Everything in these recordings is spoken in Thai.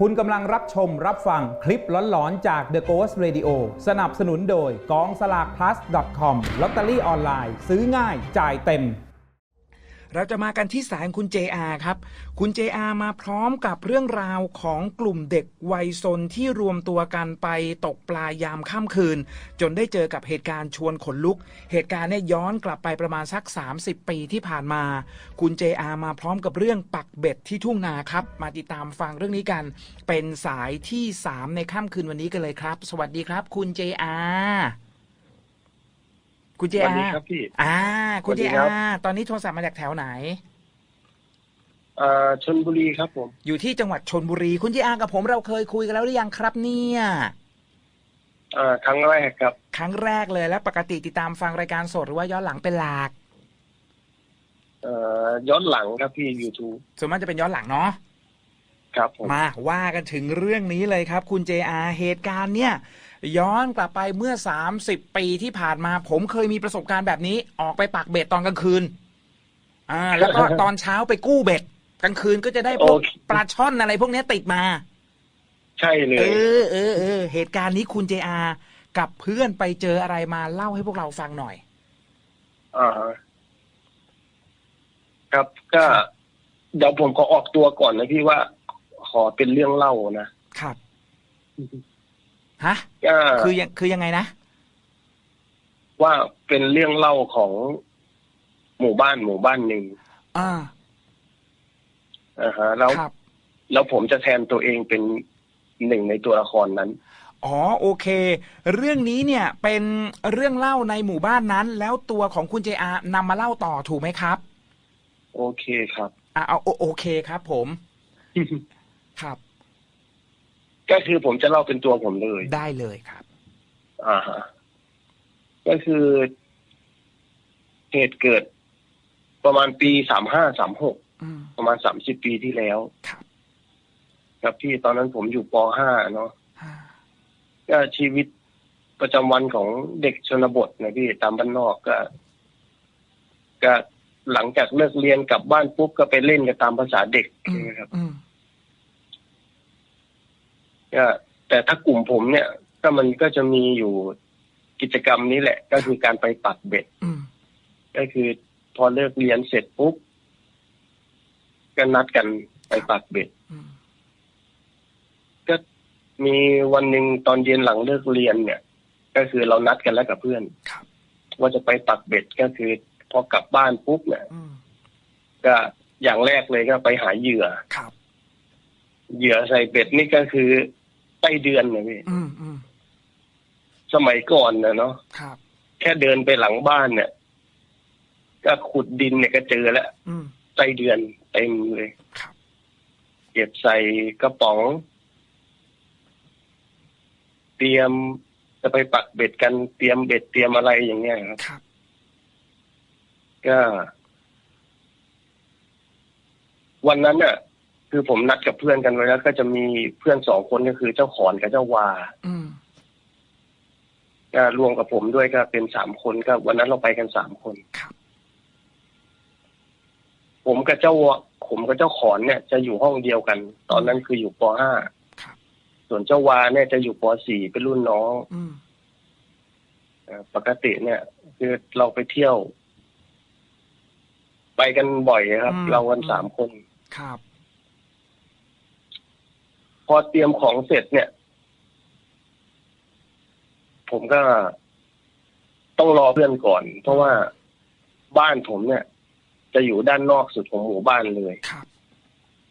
คุณกำลังรับชมรับฟังคลิปหลอนๆ จาก The Ghost Radio สนับสนุนโดยกองสลาก plus com ลอตเตอรี่ออนไลน์ ซื้อง่ายจ่ายเต็ม เราจะมากันที่สายคุณ JR ครับ คุณ JR มาพร้อมกับเรื่องราวของกลุ่มเด็กวัยซนที่รวมตัวกันไปตกปลายามค่ำคืน จนได้เจอกับเหตุการณ์ชวนขนลุก เหตุการณ์เนี่ยย้อนกลับไปประมาณสัก 30 ปีที่ผ่านมา คุณ JR มาพร้อมกับเรื่องปักเบ็ดที่ทุ่งนาครับ มาติดตามฟังเรื่องนี้กัน เป็นสายที่ 3 ในค่ำคืนวันนี้กันเลยครับ สวัสดีครับ คุณ JR คุณสวัส JR ดีครับพี่ อ่า คุณสวัสดีครับ JR ตอนนี้โทรศัพท์มาจากแถวไหน เอ่อชนบุรีครับผม อยู่ที่จังหวัดชนบุรี คุณ JR กับผมเราเคยคุยกันแล้วหรือยังครับเนี่ย เอ่อครั้งแรกครับ ครั้งแรกเลยและปกติติดตามฟังรายการสดหรือว่าย้อนหลังเป็นหลักเอ่อย้อนหลังครับพี่ YouTube ส่วนมากจะเป็นย้อนหลังเนาะ ครับผม มาว่ากันถึงเรื่องนี้เลยครับ คุณ JR เหตุการณ์เนี่ย ย้อนกลับไปเมื่อ 30 ปีที่ผ่านมา ผมเคยมีประสบการณ์แบบนี้ ออกไปปักเบ็ดตอนกลางคืน อ่า แล้วก็ตอนเช้าไปกู้เบ็ดกลางคืนก็จะได้พวกโอเคปลาช่อนอะไรพวกเนี้ยติดมา ใช่เลเอยอเออเออเหตุการณ์นี้คุณ JR กับเพื่อนไปเจออะไรมาเล่าให้พวกเราฟังหน่อยอ่าฮะครับก็เดี๋ยวผมขอออกตัวก่อนนะพี่ว่า ขอเป็นเรื่องเล่านะครับ ฮะก็คือยังคือยังไงนะว่าเป็นเรื่องเล่าของหมู่บ้านหมู่บ้านหนึ่งอ่าอ่าฮะแล้วครับแล้วผมจะแทนตัวเองเป็นหนึ่งในตัวละครนั้น อ๋อโอเค เรื่องนี้เนี่ยเป็นเรื่องเล่าในหมู่บ้านนั้น แล้วตัวของคุณ JR นำมาเล่าต่อถูกไหมครับ โอเคครับ อ่าเอาโอโอเคครับผม ครับ ก็คือผมจะเล่าเป็นตัวผมเลย ได้เลยครับ อ่าฮะก็คือเหตุเกิดประมาณปีสามห้าสามหกอืมประมาณสามสิบปีที่แล้วครับครับพี่ตอนนั้นผมอยู่ปห้าเนาะอ่าก็ชีวิตประจำวันของเด็กชนบทนะพี่ตามบ้านนอกก็ ก็หลังจากเลิกเรียนกลับบ้านปุ๊บก็ไปเล่นกันตามภาษาเด็กอืมนะครับอืม ก็แต่ถ้ากลุ่มผมเนี่ย ก็มันก็จะมีอยู่กิจกรรมนี้แหละ ก็คือการไปปักเบ็ดอืมก็คือพอเลิกเรียนเสร็จปุ๊บก็นัดกันไปปักเบ็ดอืมก็มีวันหนึ่งตอนเย็นหลังเลิกเรียนเนี่ย ก็คือเรานัดกันแล้วกับเพื่อนครับว่าจะไปปักเบ็ดก็คือ พอกลับบ้านปุ๊บเนี่ยอืมก็อย่างแรกเลยก็ไปหาเหยื่อครับเหยื่อใส่เบ็ดนี่ก็คือ ไส้เดือนนะพี่อืมอืมสมัยก่อนนะเนาะครับแค่เดินไปหลังบ้านเนี่ยก็ขุดดินเนี่ยก็เจอแล้วอืมไส้เดือนเต็มเลยครับเก็บใส่กระป๋อง เตรียมจะไปปักเบ็ดกันเตรียมเบ็ดเตรียมอะไรอย่างเงี้ยครับครับก็ วันนั้นน่ะ คือผมนัดกับเพื่อนกันไว้แล้ว ก็จะมีเพื่อนสองคนก็คือเจ้าขอนกับเจ้าวาอืมก็รวมกับผมด้วยก็เป็นสามคนก็วันนั้นเราไปกันสามคน ครับ ผมกับเจ้าผมกับเจ้าขอนเนี่ยจะอยู่ห้องเดียวกัน ตอนนั้นคืออยู่ปห้าครับ ส่วนเจ้าวาเนี่ยจะอยู่ปสี่เป็นรุ่นน้องอืมเอ่อปกติเนี่ย คือเราไปเที่ยว ไปกันบ่อยครับ เรากันสามคน ครับ พอเตรียมของเสร็จเนี่ย ผมก็ต้องรอเพื่อนก่อน เพราะว่าบ้านผมเนี่ย จะอยู่ด้านนอกสุดของหมู่บ้านเลยครับ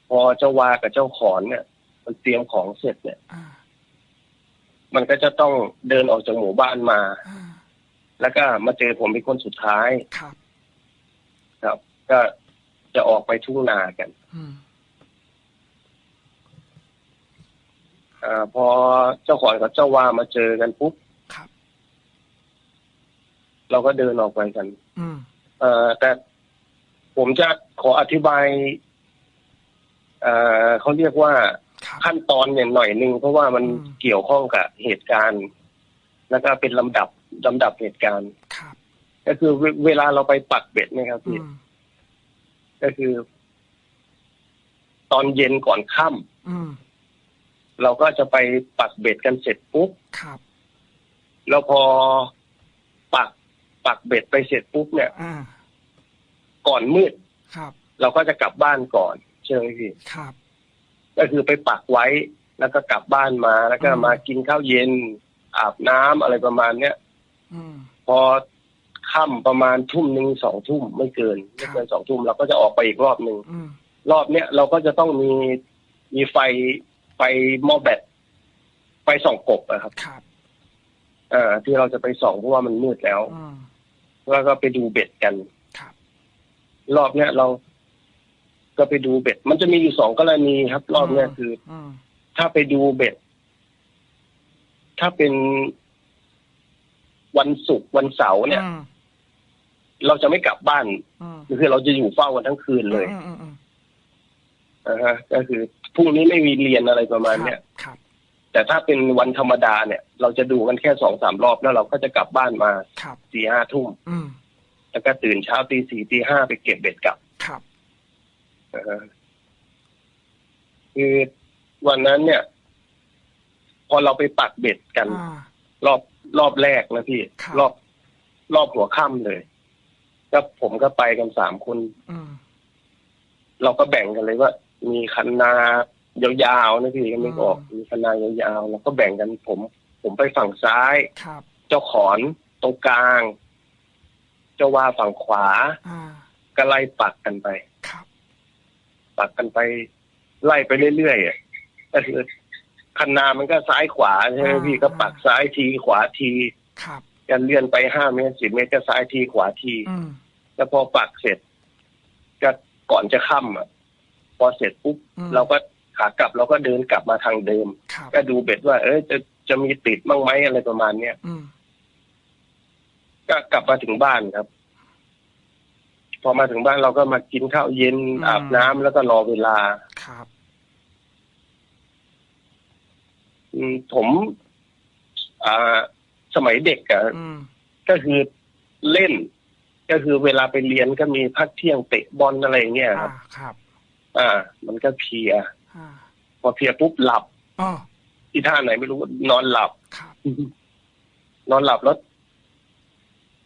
พอเจ้าวากับเจ้าขอนเนี่ย มันเตรียมของเสร็จเนี่ยอ่ามันก็จะต้องเดินออกจากหมู่บ้านมาอ่าแล้วก็มาเจอผมเป็นคนสุดท้าย ครับ ครับ ก็จะออกไปทุ่งนากัน อืม อาพอเจ้าขอนกับเจ้าวามาเจอกันปุ๊บครับ เราก็เดินออกไปกัน อืมเอ่อแต่ผมจะขออธิบายเอ่อเขาเรียกว่าครับ ขั้นตอนเนี่ยหน่อยหนึ่งเพราะว่ามันอืม เกี่ยวข้องกับเหตุการณ์ แล้วก็เป็นลำดับลำดับเหตุการณ์ ครับก็คือเวเวลาเราไปปักเบ็ดเนะครับอืพี่มก็คือ ตอนเย็นก่อนค่ำอืม เราก็จะไปปักเบ็ดกันเสร็จปุ๊บครับ แล้วพอปักปักเบ็ดไปเสร็จปุ๊บเนี่ยอ่าก่อนมืดครับ เราก็จะกลับบ้านก่อนใช่ไหมพี่ครับ ก็คือไปปักไว้แล้วก็กลับบ้านมาแล้วก็อืมมากินข้าวเย็น อาบน้ำอะไรประมาณเนี้ยอืมพอค่ำประมาณทุ่มหนึ่งสองทุ่มไม่เกินไม่เกินสองทุ่มเราก็จะออกไปอีกรอบหนึ่งอืมรอบเนี้ยเราก็จะต้องมีมีไฟไฟหม้อแบตไฟส่องกบอะครับครับเอ่อที่เราจะไปส่องเพราะว่ามันมืดแล้วอืมแล้วก็ไปดูเบ็ดกัน ครับรอบเนี้ยเรา ก็ไปดูเบ็ด มันจะมีอยู่สองกรณีครับ รอบเนี้ยคือ อืมถ้าไปดูเบ็ด ถ้าเป็นวันศุกร์วันเสาร์เนี่ย อืมเราจะไม่กลับบ้านอืมคือเราจะอยู่เฝ้ากันทั้งคืนเลย อืมอืมอืม นะฮะก็คือพรุ่งนี้ไม่มีเรียนอะไรประมาณเนี้ยครับ แต่ถ้าเป็นวันธรรมดาเนี่ย เราจะดูกันแค่สองสามรอบแล้วเราก็จะกลับบ้านมาครับสี่ห้าทุ่มอืมแล้วก็ตื่นเช้าตีสี่ตีห้าไปเก็บเบ็ดกลับครับนะฮะคือวันนั้นเนี่ย พอเราไปปักเบ็ดกันอ่ารอบรอบแรกนะพี่ครับรอบรอบหัวค่ำเลย ก็ผมก็ไปกันสามคนอืมเราก็แบ่งกันเลยว่า มีคันนายาวๆนะพี่ก็ไม่ออกอืมมีคันนายาวๆเราก็แบ่งกันผม ผมไปฝั่งซ้ายครับเจ้าขอนตรงกลาง เจ้าว่าฝั่งขวาอ่าก็ไล่ปักกันไปครับปักกันไป ไล่ไปเรื่อยๆอะก็คือคันนามันก็ซ้ายขวาใช่ไหมพี่ก็ปักซ้ายทีขวาทีครับกันเลื่อนไปห้าเมตรสิบเมตรก็ซ้ายทีขวาทีอืมแล้วพอปักเสร็จก็ก่อนจะค่ำอะพ อเสร็จปุ๊บอืมเราก็ขากลับเราก็เดินกลับมาทางเดิมครับก็ดูเบ็ดว่า เอ้ยจะจะมีติดบ้างไหมอะไรประมาณเนี้ยอืมก็กลับมาถึงบ้านครับ พอมาถึงบ้านเราก็มากินข้าวเย็นอาบน้ำแล้วก็รอเวลาครับอืมผมอ่าสมัยเด็กอะอืมก็คือเล่น ก็คือเวลาไปเรียนก็มีพักเที่ยงเตะบอลอะไรอย่างเงี้ยคอ่ารับครับ อ่า มันก็เพลียอ่าพอเพลียปุ๊บหลับอ๋อที่ท่าไหนไม่รู้นอนหลับครับนอนหลับแล้ว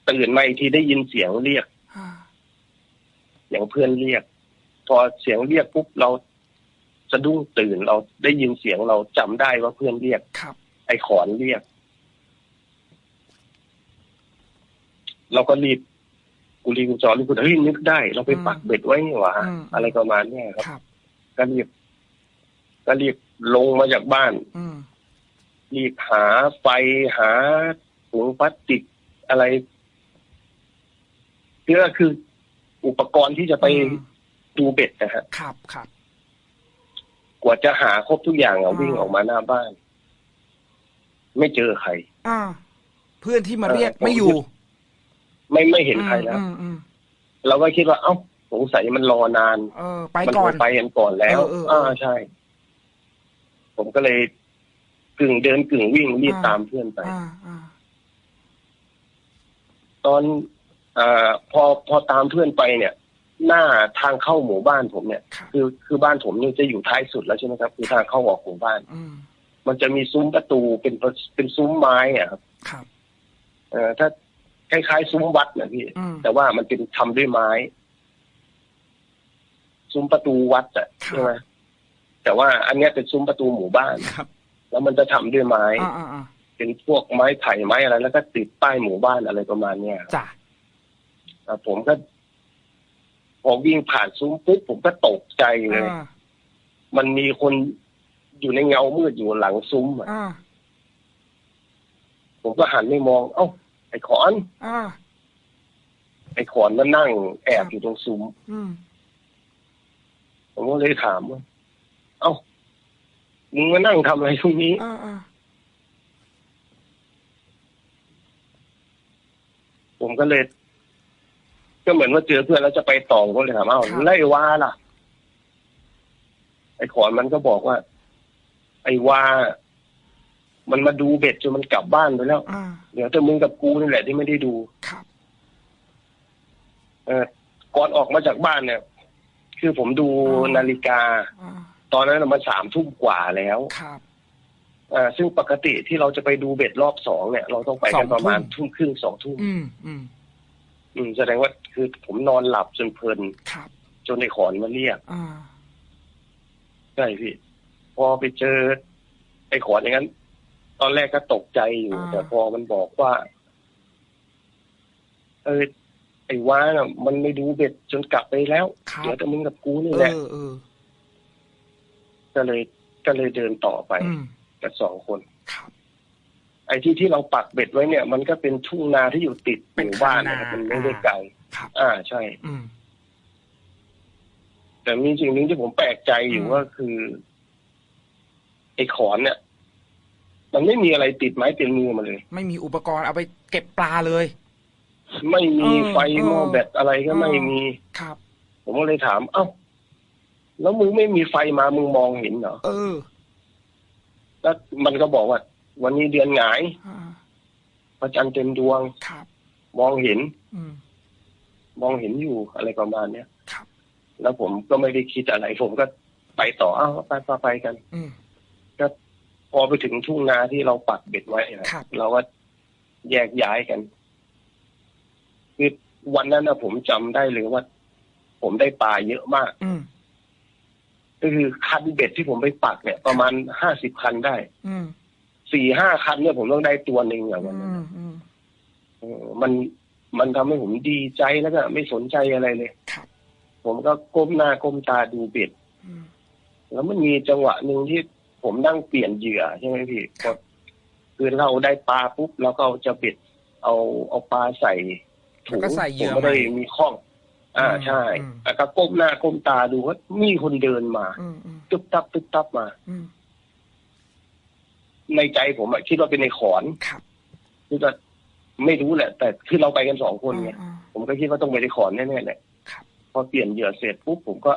ตื่นมาอีกทีได้ยินเสียงเรียกอ่าอย่างเพื่อนเรียก พอเสียงเรียกปุ๊บเราสะดุ้งตื่นเราได้ยินเสียงเราจำได้ว่าเพื่อนเรียกครับ ไอ้ขอนเรียก เราก็รีบ กุลีกุจอรีบกุเฮ้ยนึกได้ เราไปปักเบ็ดไว้นี่หว่าอืมอะไรประมาณเนี้ยครับครับ ก็รีบก็รีบลงมาจากบ้านอืมรีบหาไฟหาถุงพลาสติกอะไรเพื่อคืออุปกรณ์ที่จะไปอืมดูเบ็ดนะฮะครับครับกว่าจะหาครบทุกอย่างอะอืมวิ่งออกมาหน้าบ้าน ไม่เจอใครอ่าเพื่อนที่มาเออเรียกผมไม่อยู่ ไม่ไม่เห็นใครแล้วอืมอืมเราก็คิดว่า เอ้าสงสัยมันรอนานเออไปมัก่อนคงไปกันก่อนแล้วเออเออเอออ่อ่าใช่ ผมก็เลยกึ่งเดินกึ่งวิ่งรีบอ่าตามเพื่อนไปอ่าอ่าตอนอ่าพอพอตามเพื่อนไปเนี่ย หน้าทางเข้าหมู่บ้านผมเนี่ยครับคือคือบ้านผมเนี่ยจะอยู่ท้ายสุดแล้วใช่ไหมครับ คือทางเข้าออกหมู่บ้านอืมมันจะมีซุ้มประตูเป็นเป็นซุ้มไม้อะครับ ครับ เออถ้า คล้ายๆซุ้มวัดนะพี่อืมแต่ว่ามันเป็นทำด้วยไม้ ซุ้มประตูวัดอะครับใช่ไหมแต่ว่าอันเนี้ยเป็นซุ้มประตูหมู่บ้านครับ แล้วมันจะทำด้วยไม้อ่าอ่าอ่าเป็นพวกไม้ไผ่ไม้อะไร แล้วก็ติดป้ายหมู่บ้านอะไรประมาณเนี้ยครับจ้ะอะผมก็พอวิ่งผ่านซุ้มปุ๊บผมก็ตกใจเลยอ่ามันมีคนอยู่ในเงามืดอยู่หลังซุ้มอะอ่าผมก็หันไปมอง เอ้าไอ้ขอนอ่าไอ้ขอนมันนั่งแอบอยู่ตรงซุ้มอืมผมก็เลยถามว่าเอ้ามึงมานั่งทำอะไรตรงนี้อ่าอ่าผมก็เลย ก็เหมือนว่าเจอเพื่อนแล้วจะไปต่อผมก็เลยถามเอ้าไล่วาล่ะ ไอ้ขอนมันก็บอกว่า ไอ้วา มันมาดูเบ็ดจนมันกลับบ้านไปแล้วอ่าเดี๋ยวแต่มึงกับกูนี่แหละที่ไม่ได้ดูครับเออก่อนออกมาจากบ้านเนี่ย คือผมดูอ่านาฬิกาอ่าตอนนั้นมันสามทุ่มกว่าแล้วครับอ่าซึ่งปกติที่เราจะไปดูเบ็ดรอบสองเนี่ย เราต้องไปกันประมาณทุ่มครึ่งสองทุ่มอืมอืมอืมแสดงว่าคือผมนอนหลับจนเพลินครับจนในขอนมาเรียกอ่าใช่พี่ พอไปเจอไอ้ขอนอย่างนั้น ตอนแรกก็ตกใจอยู่ อ่า แต่พอมันบอกว่า เออไอ้ว้าน่ะมันไม่ดูเบ็ดจนกลับไปแล้ว ครัเดี๋ยบวแต่มึงกับกูนี่เอแหละ อเออก็เลย ก็เลยเดินต่อไปอืมกับสองคน ครับ ไอ้ที่ที่เราปักเบ็ดไว้เนี่ย มันก็เป็นทุ่งนาที่อยู่ติดหเป็นมู่บ้านคันนานะครับมันไม่ได้ไกลครับ อ่าใช่ อืม แต่มีสิ่งหนึ่งที่ผมแปลกใจอยู่อืม ก็คือไอ้ขอนเนี่ย มันไม่มีอะไรติดไม้ติดมือมาเลย ไม่มีอุปกรณ์เอาไปเก็บปลาเลย ไม่มีเออไฟหม้อเออแบตอะไรก็ไม่เออมีครับ ผมก็เลยถาม เอ้า แล้วมึงไม่มีไฟมามึงมองเห็นเหรอเออ แล้วมันก็บอกว่า วันนี้เดือนหงายอ่าพระจันทร์เต็มดวงครับมองเห็นอืมมองเห็นอยู่อะไรประมาณเนี้ยครับ แล้วผมก็ไม่ได้คิดอะไร ผมก็ไปต่อเอ้าไปไปไปกัน อืมพ อไปถึงทุ่งนาที่เราปักเบ็ดไว้นะครับ เราก็แยกย้ายกันคือวันนั้นนะผมจำได้เลยว่า ผมได้ปลาเยอะมากอืมก็คือคันเบ็ดที่ผมไปปักเนี่ย ประมาณห้าสิบคันได้อืมสี่ห้าคันเนี่ยผมต้องได้ตัวหนึ่งอย่างอืวันนั้นมอืมเออมันมันทำให้ผมดีใจแล้วก็ไม่สนใจอะไรเลยครับผมก็ก้มหน้าก้มตาดูเบ็ดอืมแล้วมันมีจังหวะหนึ่งที่ ผมนั่งเปลี่ยนเหยื่อใช่ไหมพี่ครับคือเราได้ปลาปุ๊บแล้วก็เอาจะเบ็ดเอาเอาปลาใส่ถุแล้วงก็ใส่เหยื่อผมไม่ได้ใหม่มีข้อง อ่าอืมใช่อืมแล้วก็ก้มหน้าก้มตาดูว่ามีคนเดินมาอืมอืมตึ๊บตับตึ๊บตับมาอืมในใจผมอะคิดว่าเป็นในขอนครับคือก็ไม่รู้แหละ แต่คือเราไปกันสองคนไงอ่าผมก็คิดว่าต้องไปในขอนแน่ๆแหละครับพอเปลี่ยนเหยื่อเสร็จปุ๊บผมก็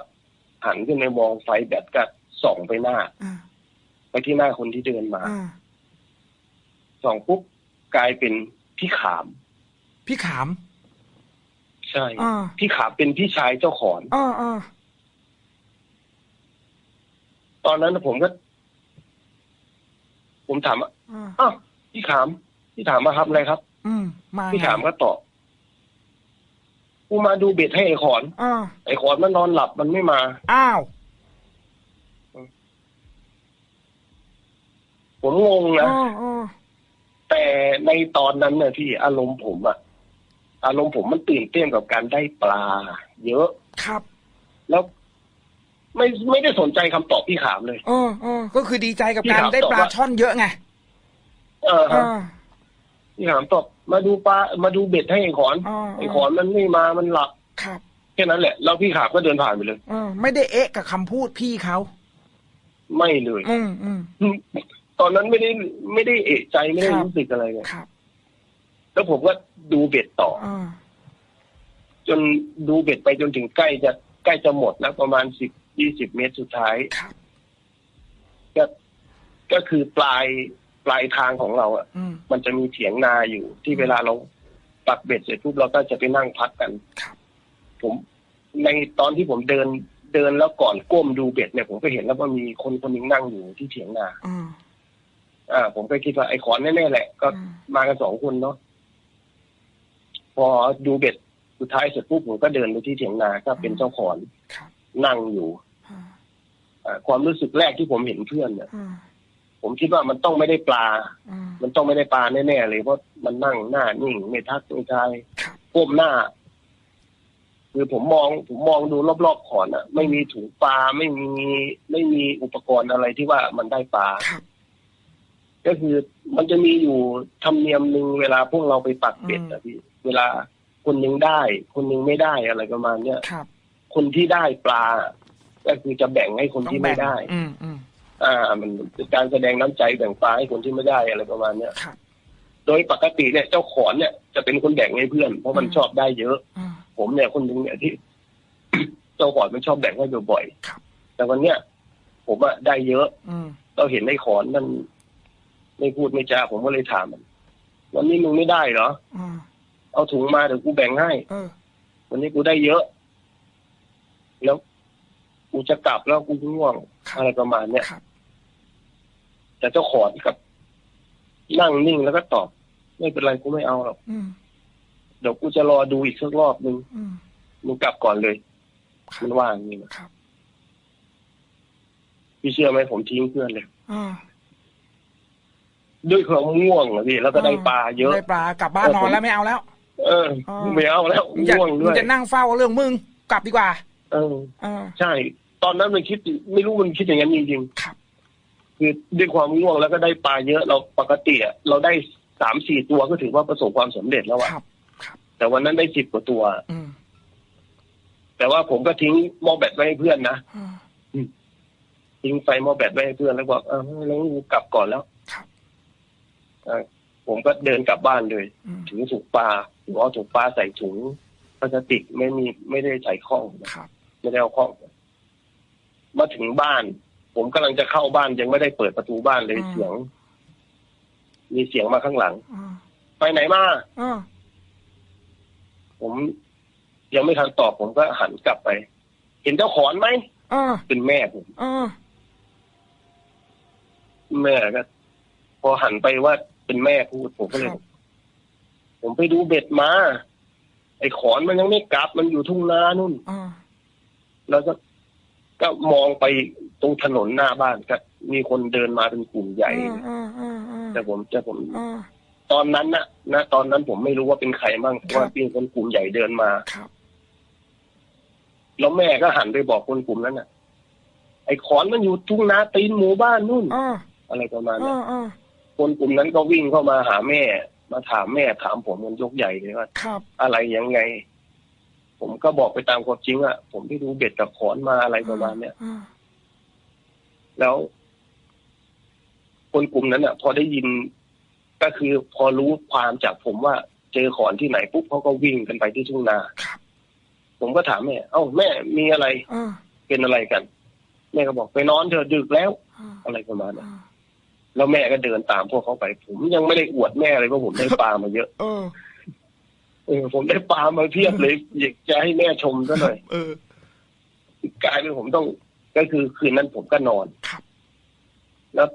หันขึ้นไปมองไฟแบตก็ส่องไปหน้าอ่า ไปที่หน้าคนที่เดินมาอ่าส่องปุ๊บกลายเป็นพี่ขาม พี่ขาม ใช่อ่าพี่ขามเป็นพี่ชายเจ้าขอนอ่าอ่าตอนนั้นผมก็ ผมถามว่าอ่าอ้าวพี่ขาม พี่ถามมาครับอะไรครับ อืมมาพี่ไงถามก็ตอบกูมาดูเบ็ดให้ไอ้ขอนอ่าไอ้ขอนมันนอนหลับมันไม่มา อ้าว ผมงงนะอ่าอ่าแต่ในตอนนั้นเนี่ยพี่อารมณ์ผมอะอารมณ์ผมมันตื่นเต้นกับการได้ปลา เยอะครับ แล้วไม่ไม่ได้สนใจคำตอบพี่ขามเลยเออเออก็คือดีใจกับพี่การถามได้ต่อปลาว่าช่อนเยอะไงเออฮะอ่าพี่ขามตอบมาดูปลามาดูเบ็ดให้ไอ้ขอนอ่าไอ้ขอนมันไม่มามันหลับครับแค่นั้นแหละแล้วพี่ขามก็เดินผ่านไปเลยเออไม่ได้เอ๊ะกับคำพูดพี่เขาไม่เลย อืมอืม ตอนนั้นไม่ได้ไม่ได้เอะใจไม่ได้ครับรู้สึกอะไรเลยครับ แล้วผมก็ดูเบ็ดต่ออ่าจนดูเบ็ดไปจนถึงใกล้จะใกล้จะหมดแล้วประมาณสิบยี่สิบเมตรสุดท้ายครับก็ก็คือปลายปลายทางของเราอะอืมมันจะมีเถียงนาอยู่ที่เวลาเราปักเบ็ดเสร็จปุ๊บเราก็จะไปนั่งพักกันครับผมในตอนที่ผมเดินเดินแล้วก่อนก้มดูเบ็ดเนี่ยผมก็เห็นแล้วว่ามีคนคนหนึงนั่งอยู่ที่เถียงนา อ่าอ่า ผมก็คิดว่าไอ้ขอนแน่ๆแหละ ก็อืมมากันสองคนเนาะพอดูเบ็ดสุดท้ายเสร็จปุ๊บผมก็เดินไปที่เถียงนาก็เป็นเจ้าขอนครับนั่งอยู่อ่าอ่าความรู้สึกแรกที่ผมเห็นเพื่อนเนี่ยอ่าผมคิดว่ามันต้องไม่ได้ปลาอ่ามันต้องไม่ได้ปลาแน่ๆเลยเพราะมันนั่งหน้านิ่งไม่ทักไม่ทายครับก้มหน้า คือผมมองผมมองดูรอบๆขอนอะไม่มีถุงปลาไม่มีไม่มีอุปกรณ์อะไรที่ว่ามันได้ปลาครับ ก็คือมันจะมีอยู่ธรรมเนียมหนึ่งเวลาพวกเราไปปักเบ็ดอืมอะพี่เวลาคนหนึงได้ คนหนึงไม่ได้อะไรประมาณเนี้ยครับ คนที่ได้ปลา ก็คือจะแบ่งให้คนต้องที่แบ่ไม่งได้ อืมอืมอ่า มันเป็นการแสดงน้ำใจแบ่งปลาให้คนที่ไม่ได้อะไรประมาณเนี้ยครับโดยปกติเนี่ยเจ้าขอนเนี่ยจะเป็นคนแบ่งให้เพื่อนเพราะมันอืมชอบได้เยอะอ่าผมเนี่ยคนหนึงเนี่ยที่ เจ้าขอนมันชอบแบ่งให้บ่อยๆครับแต่วันเนี้ยผมอะได้เยอะอืมเราเห็นในขอนมัน ไม่พูดไม่จาผมก็เลยถามมันวันนี้มึงไม่ได้เหรออ่าเอาถุงมาเดี๋ยวกูแบ่งให้เออวันนี้กูได้เยอะ แล้วกูจะกลับแล้วกูง่วงครับอะไรประมาณเนี้ยครับแต่เจ้าขอนกับ นั่งนิ่งแล้วก็ตอบ ไม่เป็นไรกูไม่เอาหรอกอืมเดี๋ยวกูจะรอดูอีกสักรอบนึงอืมมึงกลับก่อนเลยครับมันว่าอย่างนี้นะครับพี่เชื่อไหมผมทิ้งเพื่อนเลยอ่า ด้วยความง่วงอะพี่แล้วก็ได้ปลาเยอะ ได้ปลากลับบ้านเออนอผนมแล้วไม่เอาแล้ว เอออ๋อไม่เอาแล้วมึงจะง่วงมึด้งวยจะนั่งเฝ้าเรื่องมึงกลับดีกว่าเออเออใช่ ตอนนั้นมันคิดไม่รู้มันคิดอย่างนั้นจริงครับๆคือด้วยความง่วงแล้วก็ได้ปลาเยอะเราปกติอะเราได้สามสี่ตัวก็ถือว่าประสบความสำเร็จแล้วอะครับแต่วันนั้นได้สิบกว่าตัวอืมแต่ว่าผมก็ทิ้งหม้อแบตไว้ให้เพื่อนนะอ่าทิ้งไฟหม้อแบตไว้ให้เพื่อนแล้วบอกเออแล้วกูกลับก่อนแล้วครับเออ ผมก็เดินกลับบ้านเลยอืมถึงถุงปลาผมเอาถุงปลาใส่ถุงพลาสติกไม่มีไม่ได้ใส่ข้องนะครับไม่ได้เอาข้องมาถึงบ้าน ผมกำลังจะเข้าบ้านยังไม่ได้เปิดประตูบ้านเลยเสียง มีเสียงมาข้างหลังอ่าไปไหนมาอ่าผมยังไม่ทันตอบผมก็หันกลับไป เห็นเจ้าขอนไหมอ่าเป็นแม่ผมอ่าแม่ก็พอหันไปว่า เป็นแม่พูดผมก็เลยบอกผมไปดูเบ็ดมา ไอ้ขอนมันยังไม่กลับ มันอยู่ทุ่งนานู่นอ่าแล้วก็ก็มองไปตรงถนนหน้าบ้านก็มีคนเดินมาเป็นกลุ่มใหญ่อ่าอ่าอ่าแต่ผมแต่ผมอ่าตอนนั้นนะนะตอนนั้นผมไม่รู้ว่าเป็นใครบ้างแต่ว่าครับเป็นคนกลุ่มใหญ่เดินมาครับแล้วแม่ก็หันไปบอกคนกลุ่มนั้นน่ะ ไอ้ขอนมันอยู่ทุ่งนาตีนหมู่บ้านนู่นอ่าอะไรประมาณนั้อ่านอ่า คนกลุ่มนั้นก็วิ่งเข้ามาหาแม่ มาถามแม่ถามผมมันยกใหญ่เลยว่าครับอะไรยังไง ผมก็บอกไปตามความจริงอะผมไปดูเบ็ดกับขอนมาอะไรประมาณเนี้ยอ่าแล้ว คนกลุ่มนั้นอะพอได้ยินก็คือพอรู้ความจากผมว่าเจอขอนที่ไหนปุ๊บเขาก็วิ่งกันไปที่ทุ่งนาครับผมก็ถามแม่ เอ้าแม่มีอะไรอ่าเป็นอะไรกัน แม่ก็บอกไปนอนเถอะดึกแล้วอ่าอะไรประมาณนั้นอ่า แล้วแม่ก็เดินตามพวกเขาไป ผมยังไม่ได้อวดแม่เลยว่าผมได้ปลามาเยอะเออเออผมได้ปลามาเพียบเลยอยากจะให้แม่ชมซะหน่อยเออกลายเป็นผมต้องก็คือคืนนั้นผมก็นอนครับ แล้ว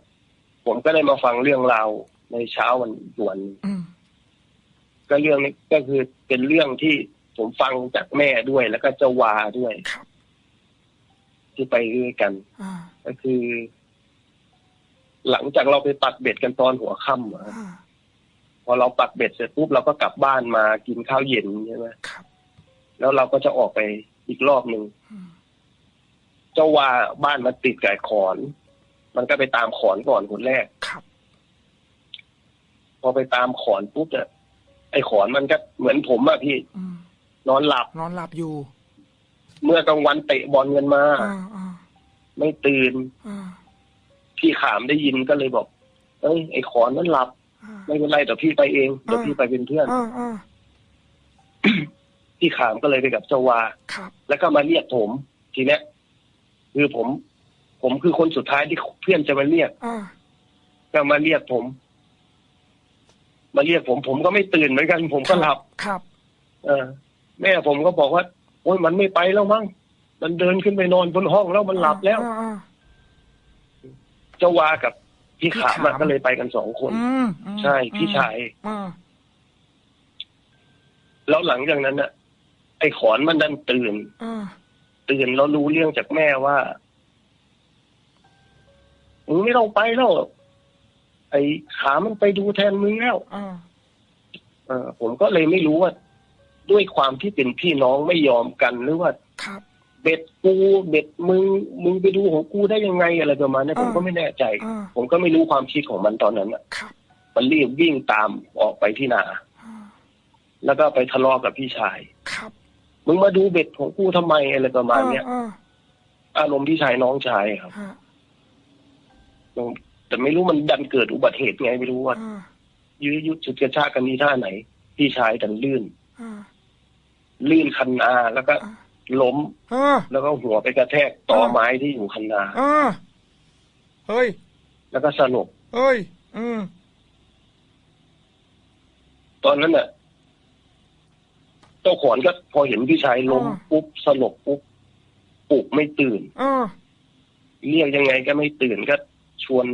ผมก็ได้มาฟังเรื่องราวในเช้าวันอีกวันหนึ่งอืมก็เรื่องนี้ก็คือเป็นเรื่องที่ผมฟังจากแม่ด้วยแล้วก็เจ้าวาด้วยครับที่ไปด้วยกันอ่าก็คือ หลังจากเราไปปักเบ็ดกันตอนหัวค่ำอะอ่าพอเราปักเบ็ดเสร็จปุ๊บเราก็กลับบ้านมากินข้าวเย็นใช่ไหมครับแล้วเราก็จะออกไปอีกรอบหนึ่งอืมเจ้าว่าบ้านมันติดกับขอน มันก็ไปตามขอนก่อนคนแรกครับพอไปตามขอนปุ๊บเนี่ยไอ้ขอนมันก็เหมือนผมอะพี่อืมนอนหลับ นอนหลับอยู่ เมื่อกลางวันเตะบอลกันมาอ่าอ่าไม่ตื่นอ่า พี่ขามได้ยินก็เลยบอก เอ้ยไอ้ขอนมันหลับอ่าไม่เป็นไรเดี๋ยวพี่ไปเองเดี๋ยวอ่าพี่ไปเป็นเพื่อนอ่าอ่าพี่ขามก็เลยไปกับเจ้าวาครับแล้วก็มาเรียกผม ทีเนี้ยคือผม ผมคือคนสุดท้ายที่เพื่อนจะมาเรียกอ่าก็มาเรียกผม มาเรียกผม ผมก็ไม่ตื่นเหมือนกัน ผมก็หลับครับ เออ แม่ผมก็บอกว่าโอ้ยมันไม่ไปแล้วมั้งมันเดินขึ้นไปนอนบนห้องแล้วมันหลับแล้วอ่าอ่า เจ้าวากับพี่ขามพี่อะขามก็เลยไปกันสองคน อืมอืมใช่ พี่ชายอ่าแล้วหลังจากนั้นน่ะไอ้ขอนมันดันตื่นอ่าตื่นแล้วรู้เรื่องจากแม่ว่ามึงไม่ต้องไปแล้วไอ้ขามันไปดูแทนมึงแล้วอ่าเออผมก็เลยไม่รู้ว่า ด้วยความที่เป็นพี่น้องไม่ยอมกันหรือว่า ครับ เบ็ดกูเบ็ดมึงมึงไปดูของกูได้ยังไงอะไรประมาณนี้อ่าผมก็ไม่แน่ใจอ่าผมก็ไม่รู้ความคิดของมันตอนนั้นอะครับมันรีบวิ่งตามออกไปที่นาอ่าแล้วก็ไปทะเลาะกับพี่ชายครับมึงมาดูเบ็ดของกูทำไมอะไรประมาณเนี้ยอ่าอารมณ์พี่ชายน้องชายครับอ่าแต่ไม่รู้มันดันเกิดอุบัติเหตุไงไม่รู้ว่าอ่ายื้อยุดฉุดกระชากกันมีท่าไหน พี่ชายดันลื่นอ่าลื่นคันนาแล้วก็อ่า ล้มอ่าแล้วก็หัวไปกระแทกต่อไม้ที่อยู่คันนาอ่าเฮ้ย แล้วก็สลบเฮ้ย อืมตอนนั้นน่ะเจ้าขอนก็พอเห็นพี่ชายล้มอ่าปุ๊บสลบปุ๊บปลุกไม่ตื่นอ่าเรียกยังไงก็ไม่ตื่นก็ชวน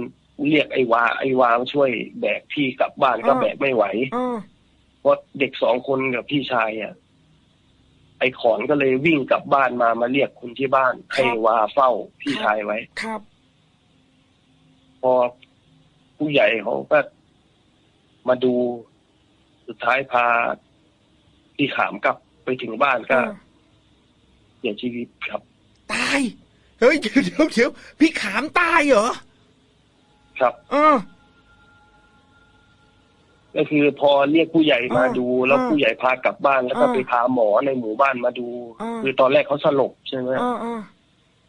เรียกไอ้วาไอ้วามาช่วยแบกพี่กลับบ้านก็อ่าแบกไม่ไหวเออเพราะเด็กสองคนกับพี่ชายอะ ไอ้ขอนก็เลยวิ่งกลับบ้านมามาเรียกคนที่บ้าน ให้วาเฝ้าพี่ชายไว้ครับ พอผู้ใหญ่เขาก็มาดูสุดท้ายพาพี่ขามกลับไปถึงบ้านก็เออเสียชีวิตครับ ตาย เฮ้ยเดี๋ยวเดี๋ยวเดี๋ยวพี่ขามตายเหรอ ครับ เออ ก็คือพอเรียกผู้ใหญ่มาอ่าดู แล้วอ่าผู้ใหญ่พากลับบ้านแล้วก็อ่าไปพาหมอในหมู่บ้านมาดูอ่าคือตอนแรกเขาสลบใช่ไหมเออเออ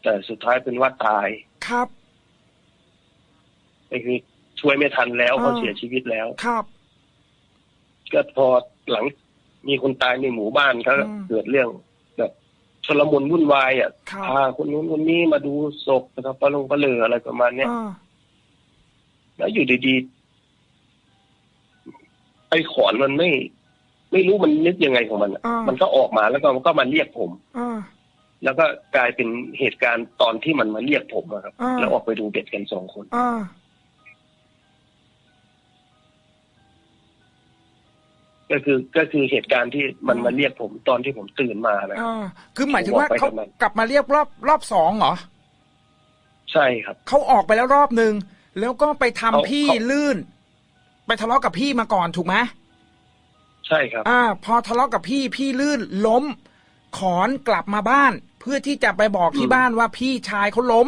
แต่สุดท้ายเป็นว่าตายครับก็คือช่วยไม่ทันแล้วอ่าเขาเสียชีวิตแล้วครับก็พอหลังมีคนตายในหมู่บ้านก็อืมเกิดเรื่องแบบชลมุนวุ่นวายอะครับพาคนนู้นคนนี้มาดูศพนะครับปะลงปะเลออะไรประมาณเนี้ยเออแล้วอยู่ดีๆ ไอ้ขอนมันไม่ ไม่รู้มันนึกยังไงของมันอะอ่ามัมันก็ออกมาแล้วก็มันก็มาเรียกผมเออแล้วก็กลายเป็นเหตุการณ์ตอนที่มันมาเรียกผมอะครับอ่าแล้วออกไปดูเบ็ดกันสองคนเออก็คือก็คือเหตุการณ์ที่มันมาเรียกผมตอนที่ผมตื่นมานะเออคือหมายถึงว่าผมออกไปเขากับมันกลับมาเรียกรอบรอบสองเหรอ ใช่ครับ เขาออกไปแล้วรอบหนึ่งแล้วก็ไปทำเขาพี่เขาลื่น ไปทะเลาะกับพี่มาก่อนถูกไหมใช่ครับ อ่า พอทะเลาะกับพี่พี่ลื่นล้ม ขอนกลับมาบ้าน เพื่อที่จะไปบอกที่อืมบ้านว่าพี่ชายเขาล้ม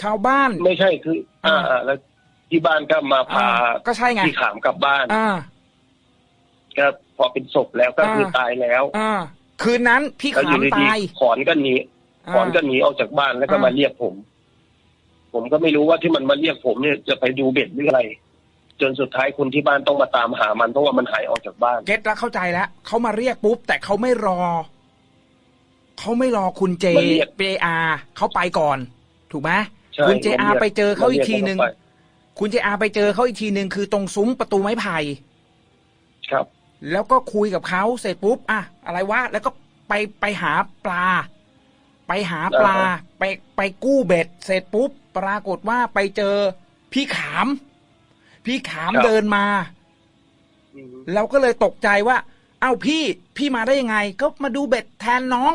ชาวบ้าน ไม่ใช่คืออ่าอ่าแล้วที่บ้านก็มาพาอ่าก็ใช่ไง พี่ขามกลับบ้านอ่า ก็พอเป็นศพแล้วก็คืออ่าตายแล้วอ่า คืนนั้นพี่แล้วอขามยู่ดีตาย ๆขอนก็หนีขอนก็หนีออกจากบ้านแล้วก็อ่าม มาเรียกผม ผมก็ไม่รู้ว่าที่มันมาเรียกผมเนี่ยจะไปดูเบ็ดหรืออะไร จนสุดท้ายคนที่บ้านต้องมาตามหามันเพราะว่ามันหายออกจากบ้าน เก็ตแล้วเข้าใจแล้วเขามาเรียกปุ๊บ แต่เขาไม่รอ เขาไม่รอคุณเจมาเรียกเจอาเขาไปก่อน ถูกไหมใช่คุณเจอามาเรียกไปเจอเขาอีกมาเรียกทีหนึ่งเขาไป คุณเจอาไปเจอเขาอีกทีหนึ่งคือตรงซุ้มประตูไม้ไผ่ ครับ แล้วก็คุยกับเขาเสร็จปุ๊บอะอะไรวะแล้วก็ไปไปหาปลา ไปหาปลา อ่าฮะ ไปไปกู้เบ็ด เสร็จปุ๊บ ปรากฏว่าไปเจอพี่ขาม พี่ขามเดินมาอืมเราก็เลยตกใจว่า เอ้าพี่พี่มาได้ยังไง ก็มาดูเบ็ดแทนน้อง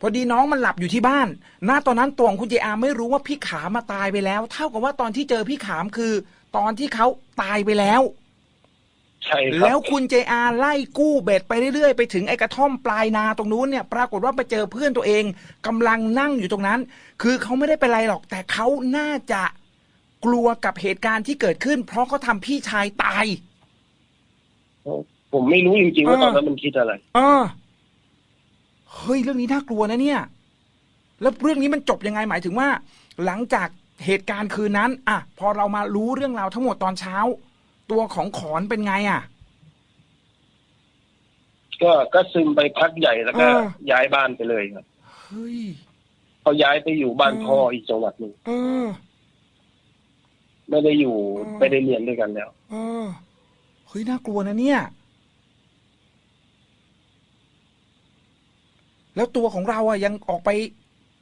พอดีน้องมันหลับอยู่ที่บ้านณตอนนั้นตัวของคุณเจอาไม่รู้ว่าพี่ขามมาตายไปแล้ว เท่ากับว่าตอนที่เจอพี่ขามคือ ตอนที่เขาตายไปแล้วใช่ครัแล้วคุณเจอาไล่กู้เบ็ดไปเรื่อยๆ ไปถึงไอ้กระท่อมปลายนาตรงนู้นเนี่ย ปรากฏว่าไปเจอเพื่อนตัวเองกำลังนั่งอยู่ตรงนั้น คือเขาไม่ได้เป็นไรหรอก แต่เขาน่าจะ กลัวกับเหตุการณ์ที่เกิดขึ้น เพราะเขาทำพี่ชายตาย ผมไม่รู้จริงๆว่าเออตอนนั้นมันคิดอะไรเออเฮ้ยเรื่องนี้น่ากลัวนะเนี่ย แล้วเรื่องนี้มันจบยังไงหมายถึงว่า หลังจากเหตุการณ์คืนนั้น อะ พอเรามารู้เรื่องราวทั้งหมดตอนเช้า ตัวของขอนเป็นไงอะ ก็ก็ซึมไปพักใหญ่แล้วก็เออย้ายบ้านไปเลยครับเฮ้ยเขาย้ายไปอยู่บ้านเออพ่ออีกจังหวัดหนึ่งเออ ไม่ได้อยู่เออไม่ได้เรียนด้วยกันแล้ว เออเฮ้ยน่ากลัวนะเนี่ย แล้วตัวของเราอะยังออกไป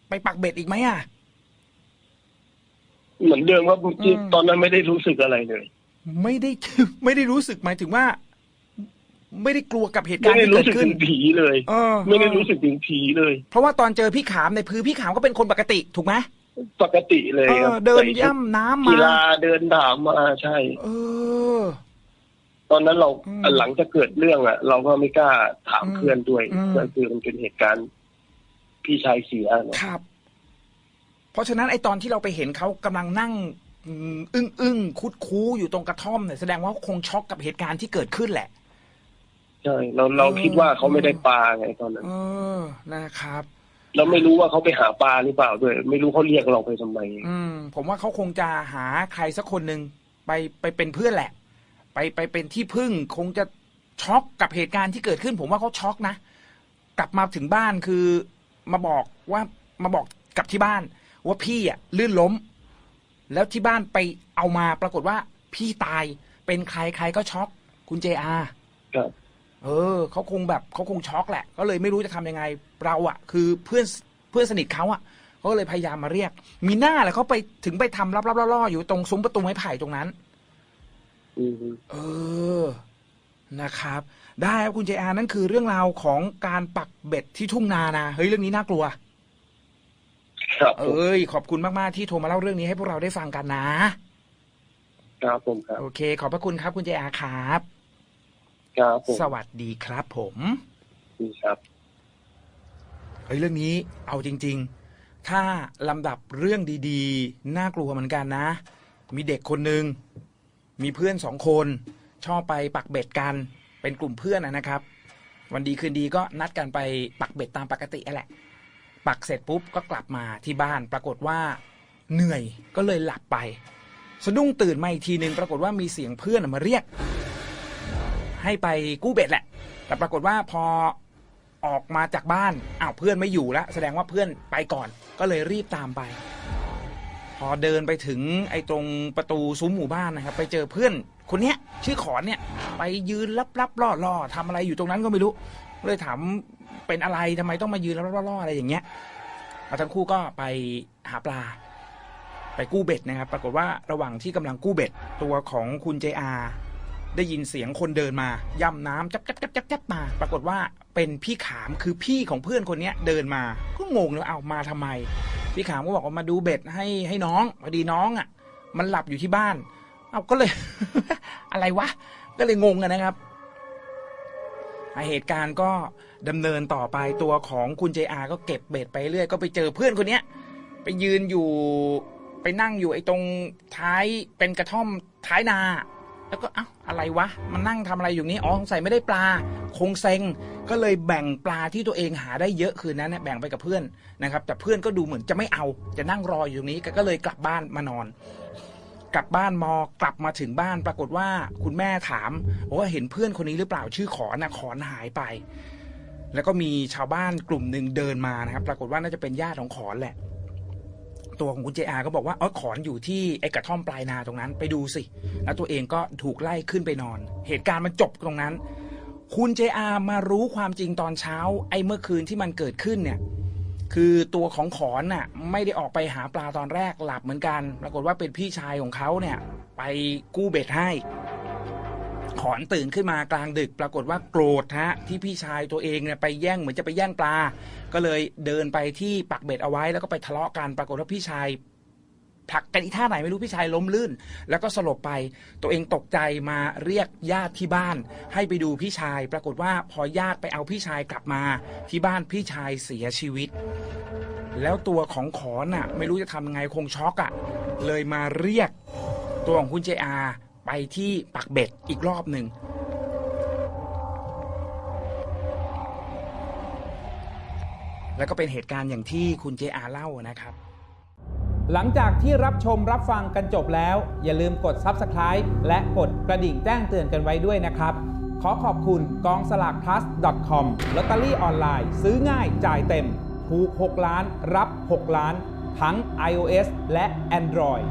ไปปักเบ็ดอีกไหมอะเหมือนเดิมว่าที่อืม ตอนนั้นไม่ได้รู้สึกอะไรเลยไม่ได้ ไม่ได้รู้สึกหมายถึงว่า ไม่ได้กลัวกับเหตุกาไม่รณ์ได้ที่รู้เกิดสึกขึ้นถึงผีเลย เออไม่ได้รู้สึกถึงผีเลย เพราะว่าตอนเจอพี่ขามในพื้นพี่ขามก็เป็นคนปกติถูกไหม ปกติเลยเอครัอบเดินใส่ชุย่ำน้ำกีมาฬาเดินถามมาใช่ เออ ตอนนั้นเราอืมหลังจากเกิดเรื่องอะ เราก็ไม่กล้าถามอืมเพื่อนด้วยอืม ก็คือมันเป็นเหตุการณ์พี่ชายเสียเนอะครับ เพราะฉะนั้นไอตอนที่เราไปเห็นเขากำลังนั่งอืมอึ้งอึ้งคุดคู้อยู่ตรงกระท่อมเนี่ยแสดงว่าเขาคงช็อกกับเหตุการณ์ที่เกิดขึ้นแหละ ใช่ เราเราเออคิดว่าเขาไม่ได้ปลาไงตอนนั้น เออนะครับ เราไม่รู้ว่าเขาไปหาปลาหรือเปล่าด้วยไม่รู้เขาเรียกเราไปทำไมอืม ผมว่าเขาคงจะหาใครสักคนหนึ่งไปไปเป็นเพื่อนแหละ ไปไปเป็นที่พึ่งคงจะช็อกกับเหตุการณ์ที่เกิดขึ้น ผมว่าเขาช็อกนะกลับมาถึงบ้านคือมาบอกว่ามาบอกกับที่บ้าน ว่าพี่อะลื่นล้ม แล้วที่บ้านไปเอามาปรากฏว่าพี่ตายเป็นใครใครก็ช็อกคุณเจอาครับ เออเขาคงแบบเขาคงช็อกแหละ ก็เลยไม่รู้จะทำยังไงเราอะคือเพื่อนเพื่อนสนิทเขาอะเขาก็เลยพยายามมาเรียก มีหน้าแหละเขาไปถึงไปทำรับๆล่อๆอยู่ตรงซุ้มประตูไม้ไผ่ตรงนั้นอืมเออนะครับ ได้ครับคุณเจอานั่นคือเรื่องราวของการปักเบ็ดที่ทุ่งนานะเฮ้ยเรื่องนี้น่ากลัวครับผมเอ้ยขอบคุณมาก ๆ ที่โทรมาเล่าเรื่องนี้ให้พวกเราได้ฟังกันนะครับผมครับโอเค ขอบพระคุณครับ คุณเจอาครับ ครับผมสวัสดีครับผมดีครับเฮ้ยเรื่องนี้เอาจริง ๆ ถ้าลำดับเรื่องดีๆ น่ากลัวเหมือนกันนะ มีเด็กคนหนึ่งมีเพื่อนสองคนชอบไปปักเบ็ดกันเป็นกลุ่มเพื่อนนะนะครับ วันดีคืนดีก็นัดกันไปปักเบ็ดตามปกตินั่นแหละ ปักเสร็จปุ๊บก็กลับมาที่บ้านปรากฏว่าเหนื่อยก็เลยหลับไป สะดุ้งตื่นมาอีกทีหนึ่งปรากฏว่ามีเสียงเพื่อนมาเรียก ให้ไปกู้เบ็ดแหละ แต่ปรากฏว่าพอออกมาจากบ้านอ้าวเพื่อนไม่อยู่แล้วแสดงว่าเพื่อนไปก่อน ก็เลยรีบตามไป พอเดินไปถึงไอ้ตรงประตูซุ้มหมู่บ้านนะครับ ไปเจอเพื่อนคนเนี้ย ชื่อขอนเนี่ย ไปยืนลับลับล่อล่อๆทำอะไรอยู่ตรงนั้นก็ไม่รู้ เลยถามเป็นอะไรทำไมต้องมายืนลับลับล่ออะไรอย่างเงี้ยทั้งคู่ก็ไปหาปลา ไปกู้เบ็ดนะครับ ปรากฏว่าระหว่างที่กำลังกู้เบ็ด ตัวของคุณเจอา ได้ยินเสียงคนเดินมาย่ำน้ำจับจับจับจับจับมา ปรากฏว่าเป็นพี่ขามคือพี่ของเพื่อนคนเนี้ยเดินมาก็งงเลยเอามาทำไม พี่ขามก็บอกว่ามาดูเบ็ดให้ให้น้องพอดีน้องอะ มันหลับอยู่ที่บ้าน เอาก็เลย อะไรวะ ก็เลยงงกันนะครับอะเหตุการณ์ก็ดำเนินต่อไปตัวของคุณเจอาก็เก็บเบ็ดไปเรื่อยก็ไปเจอเพื่อนคนเนี้ย ไปยืนอยู่ไปนั่งอยู่ไอ้ตรงท้ายเป็นกระท่อมท้ายนา แล้วก็เอ้าอะไรวะ มันนั่งทำอะไรอยู่นี้อ๋อสงสัยไม่ได้ปลา คงเซ็งก็เลยแบ่งปลาที่ตัวเองหาได้เยอะคืนนั้นแบ่งไปกับเพื่อนนะครับ แต่เพื่อนก็ดูเหมือนจะไม่เอาจะนั่งรออยู่ตรงนี้ก็เลยกลับบ้านมานอน กลับบ้านมอกลับมาถึงบ้านปรากฏว่าคุณแม่ถามว่าเห็นเพื่อนคนนี้หรือเปล่าชื่อขอนะขอนหายไป แล้วก็มีชาวบ้านกลุ่มหนึ่งเดินมานะครับ ปรากฏว่าน่าจะเป็นญาติของขอนแหละ ตัวของคุณเจอาก็บอกว่าเออขอนอยู่ที่ไอ้กระท่อมปลายนาตรงนั้นไปดูสิ แล้วตัวเองก็ถูกไล่ขึ้นไปนอน เหตุการณ์มันจบตรงนั้น คุณเจอามารู้ความจริงตอนเช้า ไอ้เมื่อคืนที่มันเกิดขึ้นเนี่ย คือตัวของขอนน่ะ ไม่ได้ออกไปหาปลาตอนแรกหลับเหมือนกัน ปรากฏว่าเป็นพี่ชายของเขาเนี่ย ไปกู้เบ็ดให้ ขอนตื่นขึ้นมากลางดึก ปรากฏว่าโกรธฮะที่พี่ชายตัวเองเนี่ยไปแย่งเหมือนจะไปแย่งปลา ก็เลยเดินไปที่ปักเบ็ดเอาไว้ แล้วก็ไปทะเลาะกันปรากฏว่าพี่ชายผลักกันอีท่าไหนไม่รู้พี่ชายล้มลื่น แล้วก็สลบไปตัวเองตกใจมาเรียกญาติที่บ้าน ให้ไปดูพี่ชาย ปรากฏว่าพอญาติไปเอาพี่ชายกลับมาที่บ้านพี่ชายเสียชีวิต แล้วตัวของขอนน่ะ ไม่รู้จะทำไงคงช็อกอะ่ะ เลยมาเรียกตัวของคุณเจอา ไปที่ปักเบ็ดอีกรอบหนึ่งแล้วก็เป็นเหตุการณ์อย่างที่คุณเจอาเล่านะครับ หลังจากที่รับชมรับฟังกันจบแล้ว อย่าลืมกด Subscribe และกดกระดิ่งแจ้งเตือนกันไว้ด้วยนะครับ ขอขอบคุณกองสลาก plus com ลอตเตอรี่ออนไลน์ ซื้อง่ายจ่ายเต็ม ถูก 6 ล้าน รับ 6 ล้าน ทั้ง iOS และ Android